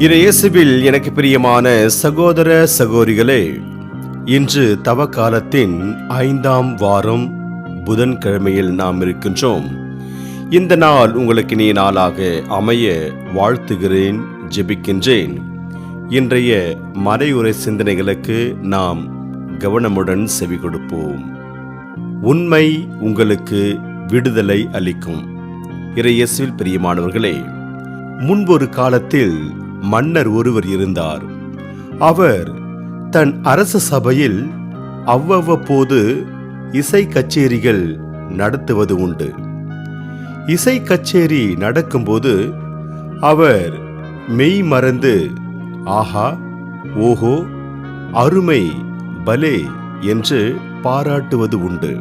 இயேசுவில் எனக்கு பிரியமான சகோதர சகோதரிகளே இன்று தவக்காலத்தின் ஐந்தாம் வாரம் புதன்கிழமையில் நாம் இருக்கின்றோம். இந்த நாள் உங்களுக்கு நீ நாளாக அமைய வாழ்த்துகிறேன் ஜெபிக்கின்றேன். இன்றைய மறையுறை சிந்தனைகளுக்கு நாம் கவனமுடன் செவி கொடுப்போம். உண்மை உங்களுக்கு விடுதலை அளிக்கும். இறையேசுவில் பிரியமானவர்களே முன்பொரு காலத்தில் மன்னர் ஒருவர் இருந்தார். அவர் தன் அரச சபையில் அவ்வப்போது இசை கச்சேரிகள் நடத்துவது உண்டு. இசை கச்சேரி நடக்கும்போது அவர் மெய் மறந்து ஆஹா ஓஹோ அருமை பலே என்று பாராட்டுவது உண்டு.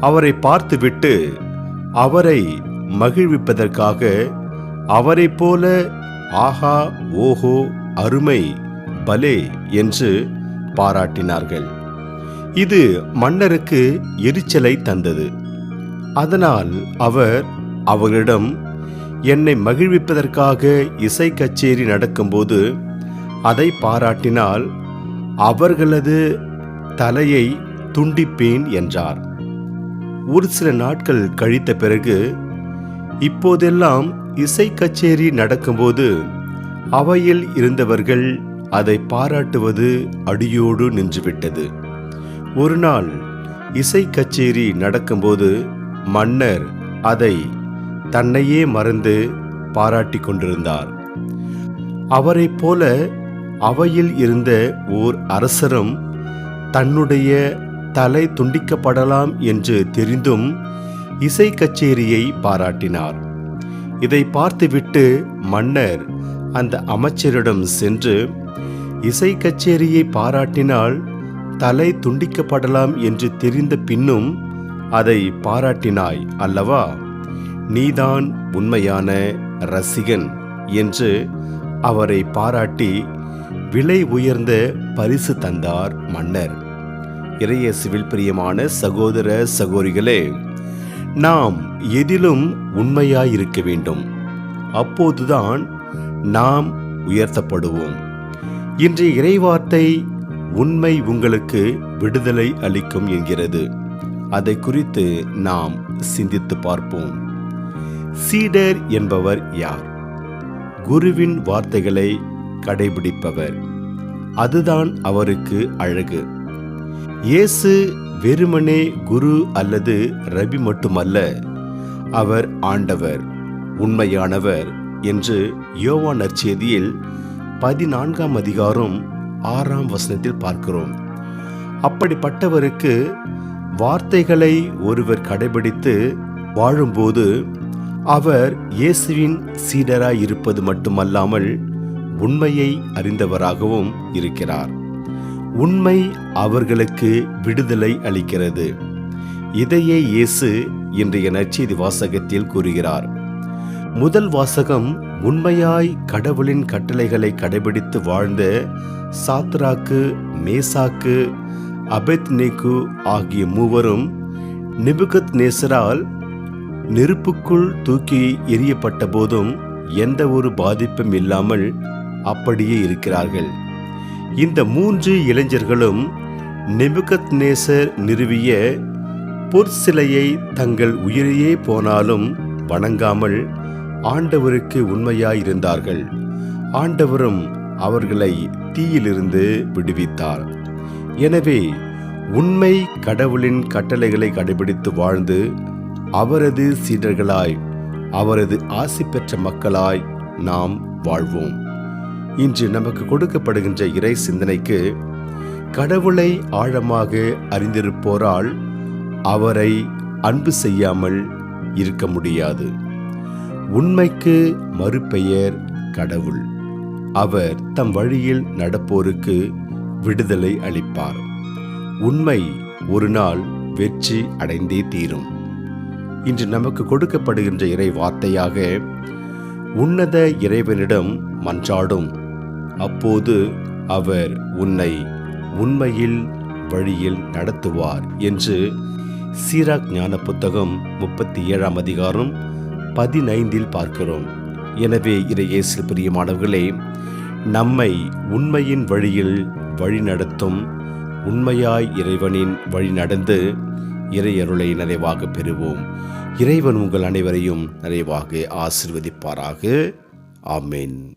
அவரை பார்த்துவிட்டு அவரை மகிழ்விப்பதற்காக அவரைப் போல ஆஹா ஓஹோ அருமை பலே என்று பாராட்டினார்கள். இது மன்னருக்கு எரிச்சலை தந்தது. அதனால் அவர் அவர்களிடம் என்னை மகிழ்விப்பதற்காக இசை கச்சேரி நடக்கும்போது அதை பாராட்டினால் அவர்களது தலையை துண்டிப்பேன் என்றார். ஒரு சில நாட்கள் கழித்த பிறகு இப்போதெல்லாம் இசை கச்சேரி நடக்கும்போது அவையில் இருந்தவர்கள் அதை பாராட்டுவது அடியோடு நின்றுவிட்டது. ஒரு நாள் இசை கச்சேரி நடக்கும்போது மன்னர் அதை தன்னையே மறந்து பாராட்டிக் கொண்டிருந்தார். அவரைப் போல அவையில் இருந்த ஓர் அரசரும் தன்னுடைய தலை துண்டிக்கப்படலாம் என்று தெரிந்தும் இசை கச்சேரியை பாராட்டினார். இதை பார்த்துவிட்டு மன்னர் அந்த அமைச்சரிடம் சென்று இசை கச்சேரியை பாராட்டினால் தலை துண்டிக்கப்படலாம் என்று தெரிந்த பின்னும் அதை பாராட்டினாய் அல்லவா? நீதான் உண்மையான ரசிகன் என்று அவரை பாராட்டி விலை உயர்ந்த பரிசு தந்தார் மன்னர். இறையேசுவில் பிரியமான சகோதர சகோரிகளே நாம் எதிலும் உண்மையாயிருக்க வேண்டும். அப்போதுதான் நாம் உயர்த்தப்படுவோம். இன்றைய இறைவார்த்தை உண்மை உங்களுக்கு விடுதலை அளிக்கும் என்கிறது. அதை குறித்து நாம் சிந்தித்து பார்ப்போம். சீடர் என்பவர் யார்? குருவின் வார்த்தைகளை கடைபிடிப்பவர். அதுதான் அவருக்கு அழகு. இயேசு வெறுமனே குரு அல்லது ரபி மட்டுமல்ல அவர் ஆண்டவர் உண்மையானவர் என்று யோவான் நற்செய்தியில் பதினான்காம் அதிகாரம் ஆறாம் வசனத்தில் பார்க்கிறோம். அப்படிப்பட்டவருக்கு வார்த்தைகளை ஒருவர் கடைபிடித்து வாழும்போது அவர் இயேசுவின் சீடராய் இருப்பது மட்டுமல்லாமல் உண்மையை அறிந்தவராகவும் இருக்கிறார். உண்மை அவர்களுக்கு விடுதலை அளிக்கிறது. இதையே இயேசு இன்றைய நற்செய்தி வாசகத்தில் கூறுகிறார். முதல் வாசகம் உண்மையாய் கடவுளின் கட்டளைகளை கடைபிடித்து வாழ்ந்த சாத்ராக்கு மேசாக்கு அபெத்நேக்கு ஆகிய மூவரும் நிபுகத் நேசரால் நெருப்புக்குள் தூக்கி எரியப்பட்ட போதும் எந்த ஒரு பாதிப்பும் இல்லாமல் அப்படியே இருக்கிறார்கள். இந்த மூன்று இளைஞர்களும் நெபுகத் நேசர் நிறுவிய பொற்சிலையை தங்கள் உயிரையே போனாலும் வணங்காமல் ஆண்டவருக்கு உண்மையாயிருந்தார்கள். ஆண்டவரும் அவர்களை தீயிலிருந்து விடுவித்தார். எனவே உண்மை கடவுளின் கட்டளைகளை கடைபிடித்து வாழ்ந்து அவரது சீடர்களாய் அவரது ஆசி பெற்ற மக்களாய் நாம் வாழ்வோம். இன்று நமக்கு கொடுக்கப்படுகின்ற இறை சிந்தனைக்கு கடவுளை ஆழமாக அறிந்திருப்போரால் அவரை அன்பு செய்யாமல் இருக்க முடியாது. உண்மைக்கு மறுபெயர் கடவுள். அவர் தம் வழியில் நடப்போருக்கு விடுதலை அளிப்பார். உண்மை ஒரு நாள் வெற்றி அடைந்தே தீரும். இன்று நமக்கு கொடுக்கப்படுகின்ற இறை வார்த்தையாக உன்னத இறைவனிடம் மன்றாடும் அப்போது அவர் உன்னை உண்மையில் வழியில் நடத்துவார் என்று சீராக் ஞான புத்தகம் முப்பத்தி ஏழாம் அதிகாரம் பதினைந்தில் பார்க்கிறோம். எனவே இறையேசு பிரியமானவர்களே நம்மை உண்மையின் வழியில் வழிநடத்தும் உண்மையாய் இறைவனின் வழி நடந்து இறையருளை நிறைவாக பெறுவோம். இறைவன் உங்கள் அனைவரையும் நிறைவாக ஆசிர்வதிப்பாராக. ஆமேன்.